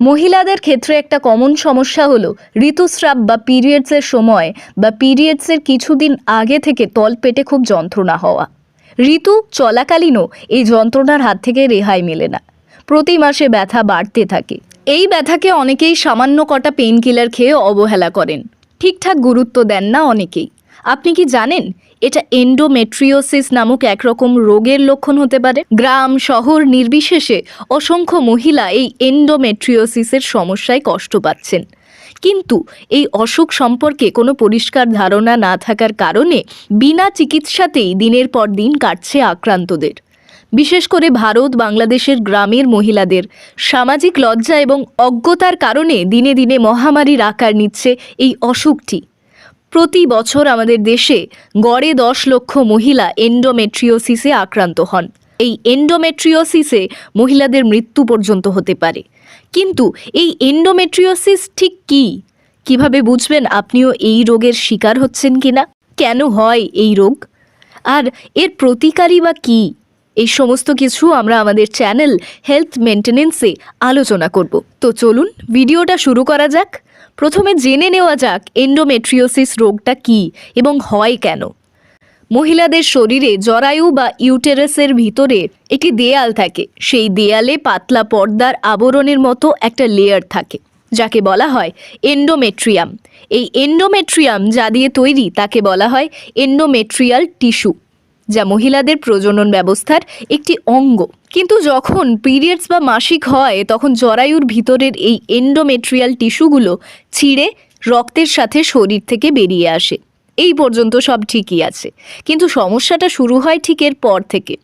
মহিলাদের ক্ষেত্রে একটা কমন সমস্যা হলো ঋতুস্রাব বা পিরিয়ডসের সময় বা পিরিয়ডসের কিছুদিন আগে থেকে তলপেটে খুব যন্ত্রণা হওয়া। ঋতু চলাকালীনও এই যন্ত্রণার হাত থেকে রেহাই মেলে না। প্রতি মাসে ব্যথা বাড়তে থাকে। এই ব্যথাকে অনেকেই সামান্য কটা পেইন কিলার খেয়ে অবহেলা করেন। ঠিকঠাক গুরুত্ব দেন না অনেকেই। আপনি কি জানেন এটা এন্ডোমেট্রিওসিস নামক একরকম রোগের লক্ষণ হতে পারে। গ্রাম, শহর নির্বিশেষে অসংখ্য মহিলা এই এন্ডোমেট্রিওসিসের সমস্যায় কষ্ট পাচ্ছেন। কিন্তু এই অসুখ সম্পর্কে কোনো পরিষ্কার ধারণা না থাকার কারণে বিনা চিকিৎসাতেই দিনের পর দিন কাটছে আক্রান্তদের। বিশেষ করে ভারত, বাংলাদেশের গ্রামের মহিলাদের। সামাজিক লজ্জা এবং অজ্ঞতার কারণে দিনে দিনে মহামারীর আকার নিচ্ছে এই অসুখটি। প্রতি বছর আমাদের দেশে গড়ে দশ লক্ষ মহিলা এন্ডোমেট্রিওসিসে আক্রান্ত হন। এই এন্ডোমেট্রিওসিসে মহিলাদের মৃত্যু পর্যন্ত হতে পারে। কিন্তু এই এন্ডোমেট্রিওসিস ঠিক কী? কীভাবে বুঝবেন আপনিও এই রোগের শিকার হচ্ছেন কিনা? কেন হয় এই রোগ? আর এর প্রতিকারই বা কী? এই সমস্ত কিছু আমরা আমাদের চ্যানেল হেলথ মেনটেনেন্সে আলোচনা করব। তো চলুন, ভিডিওটা শুরু করা যাক। প্রথমে জেনে নেওয়া যাক এন্ডোমেট্রিওসিস রোগটা কী এবং হয় কেন। মহিলাদের শরীরে জরায়ু বা ইউটেরাসের ভিতরে একটি দেয়াল থাকে। সেই দেয়ালে পাতলা পর্দার আবরণের মতো একটা লেয়ার থাকে, যাকে বলা হয় এন্ডোমেট্রিয়াম এই এন্ডোমেট্রিয়াম যা দিয়ে তৈরি তাকে বলা হয় এন্ডোমেট্রিয়াল টিস্যু যা মহিলাদের প্রজনন ব্যবস্থার একটি অঙ্গ। কিন্তু যখন পিরিয়ডস বা মাসিক হয়, তখন জরায়ুর ভিতরের এই এন্ডোমেট্রিয়াল টিস্যুগুলো ছিঁড়ে রক্তের সাথে শরীর থেকে বেরিয়ে আসে। এই পর্যন্ত সব ঠিকই আছে। কিন্তু সমস্যাটা শুরু হয় ঠিক এর পর থেকে।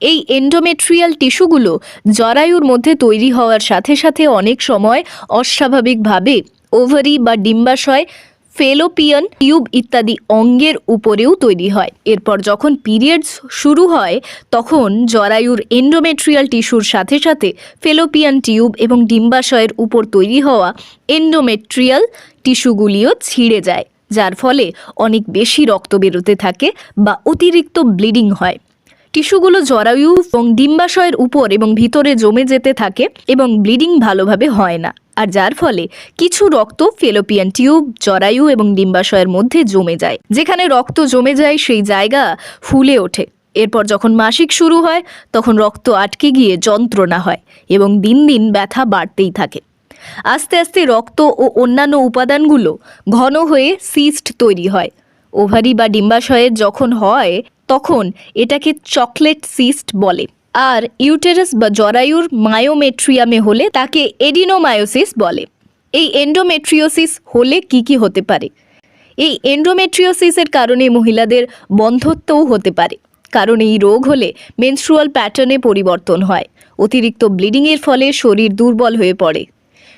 এই এন্ডোমেট্রিয়াল টিস্যুগুলো জরায়ুর মধ্যে তৈরি হওয়ার সাথে সাথে অনেক সময় অস্বাভাবিকভাবে ওভারি বা ডিম্বাশয় ফেলোপিয়ান টিউব ইত্যাদি অঙ্গের উপরেও তৈরি হয়। এরপর যখন পিরিয়ডস শুরু হয়, তখন জরায়ুর এন্ডোমেট্রিয়াল টিস্যুর সাথে সাথে ফেলোপিয়ান টিউব এবং ডিম্বাশয়ের উপর তৈরি হওয়া এন্ডোমেট্রিয়াল টিস্যুগুলিও ছিঁড়ে যায়, যার ফলে অনেক বেশি রক্ত বেরোতে থাকে বা অতিরিক্ত ব্লিডিং হয়। টিস্যুগুলো জরায়ু এবং ডিম্বাশয়ের উপর এবং ভিতরে জমে যেতে থাকে এবং ব্লিডিং ভালোভাবে হয় না। আর যার ফলে কিছু রক্ত ফেলোপিয়ান টিউব, জরায়ু এবং ডিম্বাশয়ের মধ্যে জমে যায়। যেখানে রক্ত জমে যায় সেই জায়গা ফুলে ওঠে। এরপর যখন মাসিক শুরু হয়, তখন রক্ত আটকে গিয়ে যন্ত্রণা হয় এবং দিন দিন ব্যথা বাড়তেই থাকে। আস্তে আস্তে রক্ত ও অন্যান্য উপাদানগুলো ঘন হয়ে সিস্ট তৈরি হয়। ওভারি বা ডিম্বাশয়ের যখন হয়, তখন এটাকে চকলেট সিস্ট বলে। আর ইউটেরাস বা জরায়ুর মায়োমেট্রিয়ামে হলে তাকে এডিনোমায়োসিস বলে। এই এন্ডোমেট্রিওসিস হলে কি কি হতে পারে? এই এন্ডোমেট্রিওসিসের কারণে মহিলাদের বন্ধত্বও হতে পারে। কারণ এই রোগ হলে মেনস্ট্রুয়াল প্যাটার্নে পরিবর্তন হয়। অতিরিক্ত ব্লিডিংয়ের ফলে শরীর দুর্বল হয়ে পড়ে।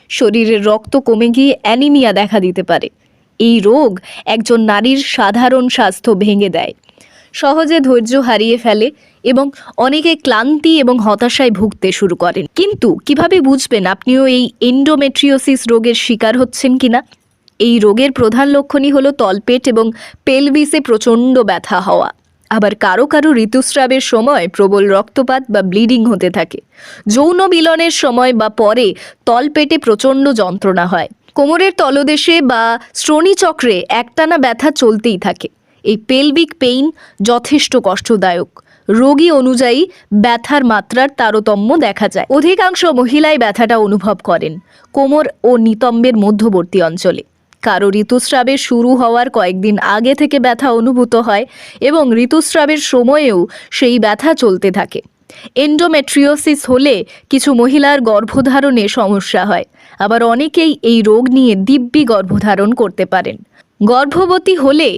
শরীরের রক্ত কমে গিয়ে অ্যানিমিয়া দেখা দিতে পারে। এই রোগ একজন নারীর সাধারণ স্বাস্থ্য ভেঙে দেয়। সহজে ধৈর্য হারিয়ে ফেলে এবং অনেকে ক্লান্তি এবং হতাশায় ভুগতে শুরু করেন। কিন্তু কীভাবে বুঝবেন আপনিও এই এন্ডোমেট্রিওসিস রোগের শিকার হচ্ছেন কিনা? এই রোগের প্রধান লক্ষণই হলো তলপেট এবং পেলভিসে প্রচণ্ড ব্যথা হওয়া। আবার কারও কারও ঋতুস্রাবের সময় প্রবল রক্তপাত বা ব্লিডিং হতে থাকে। যৌন মিলনের সময় বা পরে তলপেটে প্রচণ্ড যন্ত্রণা হয়। কোমরের তলদেশে বা শ্রোণীচক্রে একটানা ব্যথা চলতেই থাকে। এই পেলভিক পেইন যথেষ্ট কষ্টদায়ক। রোগী অনুযায়ী ব্যথার মাত্রার তারতম্য দেখা যায়। অধিকাংশ মহিলাই ব্যথাটা অনুভব করেন কোমর ও নিতম্বের মধ্যবর্তী অঞ্চলে। কারও ঋতুস্রাবের শুরু হওয়ার কয়েকদিন আগে থেকে ব্যথা অনুভূত হয় এবং ঋতুস্রাবের সময়েও সেই ব্যথা চলতে থাকে। এন্ডোমেট্রিওসিস হলে কিছু মহিলার গর্ভধারণে সমস্যা হয়। আবার অনেকেই এই রোগ নিয়ে দিব্যি গর্ভধারণ করতে পারেন। গর্ভবতী হলে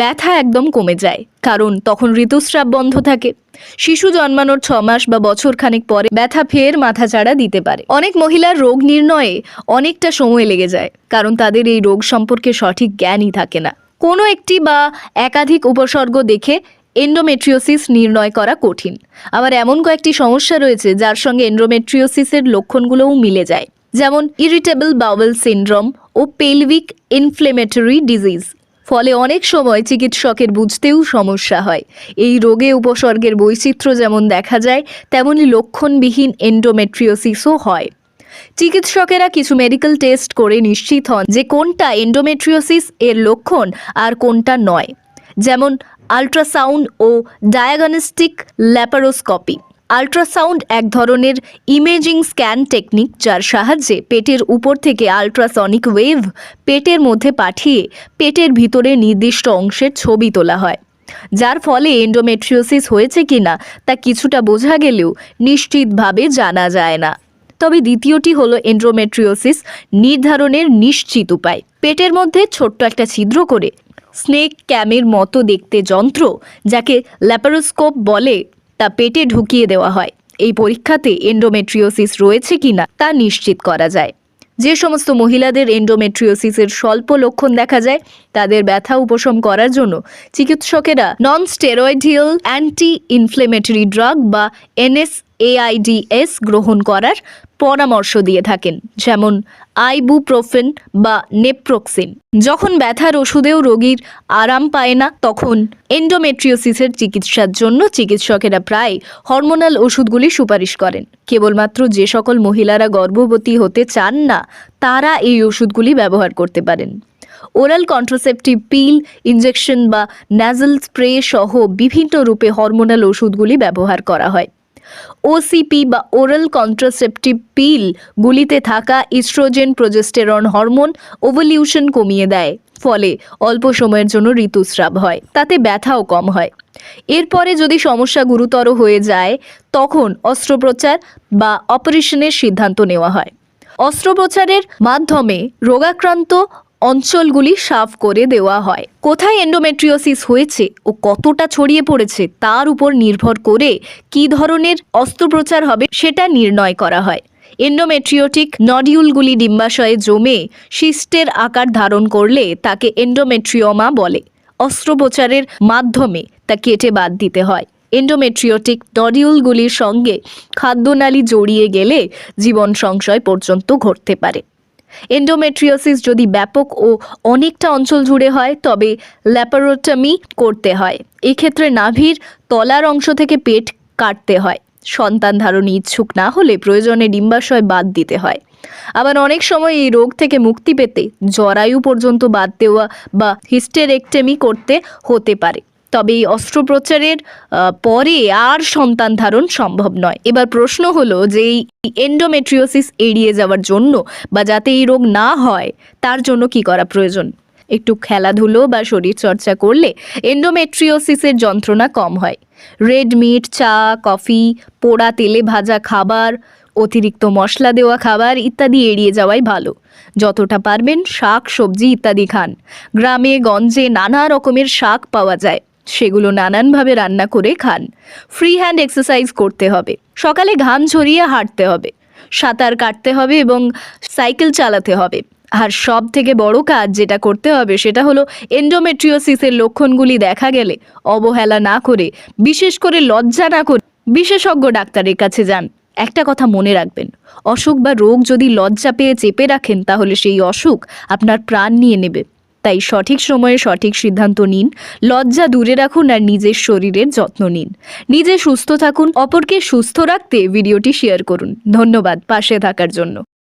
ব্যথা একদম কমে যায়, কারণ তখন ঋতুস্রাব বন্ধ থাকে। শিশু জন্মানোর ছ মাস বা বছর খানেক পরে ব্যথা ফের মাথাচাড়া দিতে পারে। অনেক মহিলার রোগ নির্ণয়ে অনেকটা সময় লেগে যায়, কারণ তাদের এই রোগ সম্পর্কে সঠিক জ্ঞানই থাকে না। কোনো একটি বা একাধিক উপসর্গ দেখে এন্ডোমেট্রিওসিস নির্ণয় করা কঠিন। আবার এমন কয়েকটি সমস্যা রয়েছে যার সঙ্গে এন্ডোমেট্রিওসিসের লক্ষণগুলোও মিলে যায়। যেমন ইরিটেবল বাউয়েল সিনড্রোম ও পেলভিক ইনফ্লেমেটরি ডিজিজ ফলে অনেক সময় চিকিৎসকের বুঝতেও সমস্যা হয়। এই রোগে উপসর্গের বৈচিত্র্য যেমন দেখা যায় তেমনি লক্ষণবিহীন এন্ডোমেট্রিওসিসও হয়। চিকিৎসকেরা কিছু মেডিকেল টেস্ট করে নিশ্চিত হন যে কোনটা এন্ডোমেট্রিওসিস এর লক্ষণ আর কোনটা নয়। যেমন আল্ট্রাসাউন্ড ও ডায়াগনস্টিক ল্যাপারোস্কপি আল্ট্রাসাউন্ড এক ধরনের ইমেজিং স্ক্যান টেকনিক যার সাহায্যে পেটের উপর থেকে আল্ট্রাসনিক ওয়েভ পেটের মধ্যে পাঠিয়ে পেটের ভিতরে নির্দিষ্ট অংশের ছবি তোলা হয়। যার ফলে এন্ডোমেট্রিওসিস হয়েছে কিনা তা কিছুটা বোঝা গেলেও নিশ্চিতভাবে জানা যায় না। তবে দ্বিতীয়টি হলো এন্ড্রোমেট্রিওসিস নির্ধারণের নিশ্চিত উপায়। পেটের মধ্যে ছোট্ট একটা ছিদ্র করে স্নেক ক্যামের মতো দেখতে যন্ত্র, যাকে ল্যাপারোস্কোপ বলে তা পেটে ঢুকিয়ে দেওয়া হয়। এই পরীক্ষাতে এন্ডোমেট্রিওসিস রয়েছে কিনা তা নিশ্চিত করা যায়। যে সমস্ত মহিলাদের এন্ডোমেট্রিওসিসের স্বল্প লক্ষণ দেখা যায়, তাদের ব্যথা উপশম করার জন্য চিকিৎসকেরা non steroidal anti inflammatory drug বা এনএসএআইডিএস গ্রহণ করার পরামর্শ দিয়ে থাকেন, যেমন আইবুপ্রোফেন বা নেপ্রোক্সিন। যখন ব্যথার ওষুধেও রোগীর আরাম পায় না, তখন এন্ডোমেট্রিওসিসের চিকিৎসার জন্য চিকিৎসকেরা প্রায় হরমোনাল ওষুধগুলি সুপারিশ করেন। কেবলমাত্র যে সকল মহিলারা গর্ভবতী হতে চান না, তারা এই ওষুধগুলি ব্যবহার করতে পারেন। ওরাল কন্ট্রাসেপটিভ পিল, ইনজেকশন বা ন্যাজল স্প্রে সহ বিভিন্ন রূপে হরমোনাল ওষুধগুলি ব্যবহার করা হয়। ওসিপি বা ওরাল কন্ট্রাসেপটিভ পিল গুলিতে থাকা ইস্ট্রোজেন প্রোজেস্টেরন হরমোন ওভলিউশন কমিয়ে দেয়। ফলে অল্প সময়ের জন্য ঋতুস্রাব হয়, তাতে ব্যথাও কম হয়। এরপরে যদি সমস্যা গুরুতর হয়ে যায়, তখন অস্ত্রোপচার বা অপারেশনের সিদ্ধান্ত নেওয়া হয়। অস্ত্রোপচারের মাধ্যমে রোগাক্রান্ত অঞ্চলগুলি সাফ করে দেওয়া হয়। কোথায় এন্ডোমেট্রিওসিস হয়েছে ও কতটা ছড়িয়ে পড়েছে তার উপর নির্ভর করে কী ধরনের অস্ত্রোপচার হবে সেটা নির্ণয় করা হয়। এন্ডোমেট্রিওটিক নডিউলগুলি ডিম্বাশয়ে জমে সিস্টের আকার ধারণ করলে তাকে এন্ডোমেট্রিওমা বলে। অস্ত্রোপচারের মাধ্যমে তা কেটে বাদ দিতে হয়। এন্ডোমেট্রিওটিক নডিউলগুলির সঙ্গে খাদ্যনালী জড়িয়ে গেলে জীবন সংশয় পর্যন্ত ঘটতে পারে। এন্ডোমেট্রিওসিস যদি ব্যাপক ও অনেকটা অঞ্চল জুড়ে হয়, তবে ল্যাপারোটমি করতে হয়। এক্ষেত্রে নাভির তলার অংশ থেকে পেট কাটতে হয়। সন্তান ধারণে ইচ্ছুক না হলে প্রয়োজনে ডিম্বাশয় বাদ দিতে হয়। আবার অনেক সময় এই রোগ থেকে মুক্তি পেতে জরায়ু পর্যন্ত বাদ দেওয়া বা হিস্টেরেকটেমি করতে হতে পারে। তবে এই অস্ত্রোপচারের পরে আর সন্তান ধারণ সম্ভব নয়। এবার প্রশ্ন হলো যে এই এন্ডোমেট্রিওসিস এড়িয়ে যাওয়ার জন্য বা যাতে এই রোগ না হয়, তার জন্য কি করা প্রয়োজন? একটু খেলাধুলো বা শরীর চর্চা করলে এন্ডোমেট্রিওসিসের যন্ত্রণা কম হয়। রেড মিট চা কফি পোড়া তেলে ভাজা খাবার, অতিরিক্ত মশলা দেওয়া খাবার ইত্যাদি এড়িয়ে যাওয়াই ভালো। যতটা পারবেন শাক, সবজি ইত্যাদি খান। গ্রামে, গঞ্জে নানা রকমের শাক পাওয়া যায়। সেগুলো নানানভাবে রান্না করে খান। ফ্রি হ্যান্ড এক্সারসাইজ করতে হবে। সকালে ঘাম ঝরিয়ে হাঁটতে হবে। সাঁতার কাটতে হবে এবং সাইকেল চালাতে হবে। আর সব থেকে বড় কাজ যেটা করতে হবে সেটা হলো এন্ডোমেট্রিওসিসের লক্ষণগুলি দেখা গেলে অবহেলা না করে, বিশেষ করে লজ্জা না করে বিশেষজ্ঞ ডাক্তারের কাছে যান। একটা কথা মনে রাখবেন, অসুখ বা রোগ যদি লজ্জা পেয়ে চেপে রাখেন তাহলে সেই অসুখ আপনার প্রাণ নিয়ে নেবে। তাই সঠিক সময়ে সঠিক সিদ্ধান্ত নিন, লজ্জা দূরে রাখুন আর নিজের শরীরের যত্ন নিন। নিজে সুস্থ থাকুন, অপরকে সুস্থ রাখতে ভিডিওটি শেয়ার করুন। ধন্যবাদ পাশে থাকার জন্য।